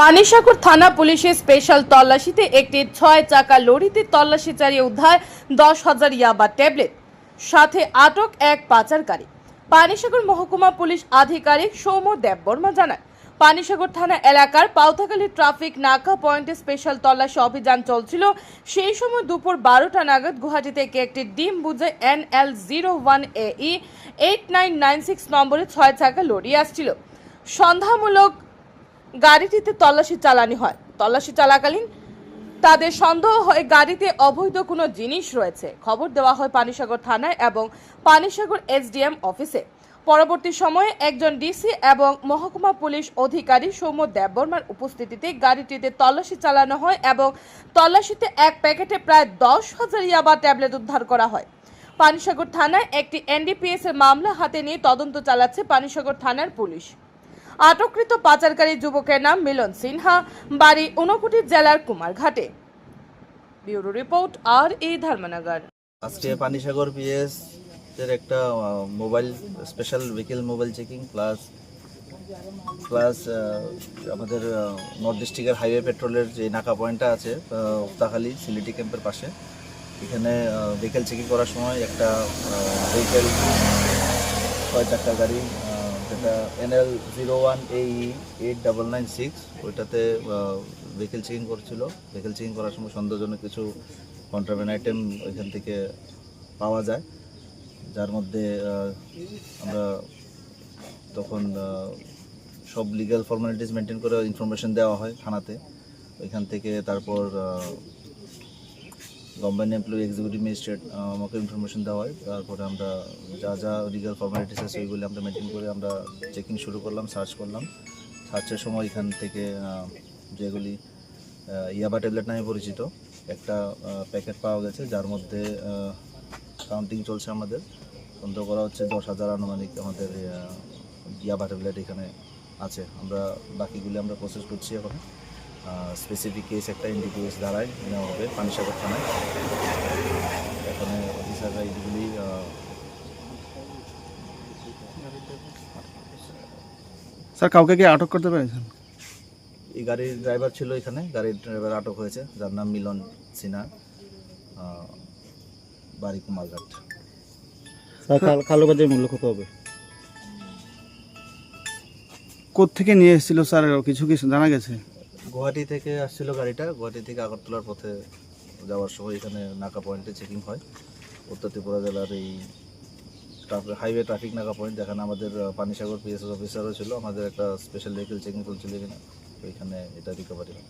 পানিসাগর থানা পুলিশের স্পেশাল তল্লাশিতে একটি ছয় চাকা লরিতে তল্লাশি চালিয়ে উদ্ধার দশ হাজার ইয়াবা ট্যাবলেট, সাথে আটক এক পাচারকারী। পানিসাগর মহকুমা পুলিশ আধিকারিক সৌম্য দেববর্মা জানায়, পানিসাগর থানা এলাকার পাউথাকালী ট্রাফিক নাকা পয়েন্টে স্পেশাল তল্লাশি অভিযান চলছিল। সেই সময় দুপুর বারোটা নাগাদ গুয়াহাটি থেকে একটি ডিম বুঝে N L zero one A E eight nine nine six নম্বরে ছয় চাকা লরি আসছিল। সন্ধ্যামূলক গাড়িটিতে তল্লাশি চালানি হয়। তল্লাশি চলাকালীন তাদের সন্দেহ হয় গাড়িতে অবৈধ কোনো জিনিস রয়েছে। খবর দেওয়া হয় পানিসাগর থানায় এবং পানিসাগর এসডিএম অফিসে। পরবর্তী সময়ে একজন ডিসি এবং মহকুমা পুলিশ অধিকারী সৌম্য দেববর্মার উপস্থিতিতে গাড়িটিতে তল্লাশি চালানো হয় এবং তল্লাশিতে এক প্যাকেটে প্রায় দশ হাজার ইয়াবা ট্যাবলেট উদ্ধার করা হয়। পানিসাগর থানায় একটি এনডিপিএস এর মামলা হাতে নিয়ে তদন্ত চালাচ্ছে পানিসাগর থানার পুলিশ। আটককৃত পাচারকারী যুবকের নাম মিলন সিনহা, বাড়ি ঊনকোটি জেলার কুমারঘাটে। ব্যুরো রিপোর্ট, আর এ ধর্মনগর। আজকে পানিসাগর পিএস এর একটা mobile special vehicle mobile checking plus plus আমাদের নর্থ ডিস্ট্রিক্টের হাইওয়ে পেট্রোলের যে নাকা পয়েন্টটা আছে উত্তাখালী সিলিটি ক্যাম্পের পাশে। এখানে ভেহিকেল চেকিং করার সময় একটা ভেহিকেল ছয় চাকা গাড়ি যেটা NL zero one E eight double nine six ওইটাতে ভেহিকেল চেকিং করছিল। ভেহিকেল চেকিং করার সময় সন্দেহজনক কিছু কন্ট্রাভেন আইটেম ওইখান থেকে পাওয়া যায়। যার মধ্যে আমরা তখন সব লিগ্যাল ফর্মালিটিস মেনটেন করে ইনফরমেশন দেওয়া হয় থানাতে। ওইখান থেকে তারপর গভর্নমেন্ট এমপ্লয়ি এক্সিকিউটিভ ম্যাজিস্ট্রেট আমাকে ইনফরমেশন দেওয়া হয়। তারপরে আমরা যা যা লিগাল ফর্মালিটিস আছে ওইগুলি আমরা মেনটেন করে আমরা চেকিং শুরু করলাম সার্চ করলাম। সার্চের সময় এখান থেকে যেগুলি ইয়াবা ট্যাবলেট নামে পরিচিত, একটা প্যাকেট পাওয়া গেছে, যার মধ্যে কাউন্টিং চলছে আমাদের। সন্দেহ করা হচ্ছে দশ হাজার আনুমানিক আমাদের ইয়াবা ট্যাবলেট এখানে আছে। আমরা বাকিগুলি আমরা প্রসেস করছি এখন। স্পেসিফিক কেস একটা এনডিপিএস দ্বারাই নেওয়া হবে পানিসাগর থানায়। এখানে অফিসাররা এইগুলি স্যার কাউকে কি আটক করতে পেরেছেন? এই গাড়ির ড্রাইভার ছিল এখানে গাড়ির ড্রাইভার আটক হয়েছে। যার নাম মিলন সিনহা বাড়ি কুমারঘাট। স্যার কাল- কালোবাজার মূল্য কত হবে? কোত্থেকে নিয়ে এসেছিল স্যার? কিছু কিছু জানা গেছে? গুয়াহাটি থেকে আসছিল গাড়িটা, গুয়াহাটি থেকে আগরতলার পথে যাওয়ার সময় এখানে নাকা পয়েন্টে চেকিং হয়। উত্তর ত্রিপুরা জেলার এই হাইওয়ে ট্রাফিক নাকা পয়েন্ট যেখানে আমাদের পানিসাগর পিএসএস অফিসারও ছিল। আমাদের একটা স্পেশাল ভেহিকেল চেকিং করছিল এখানে। ওইখানে এটা রিকভারি হয়।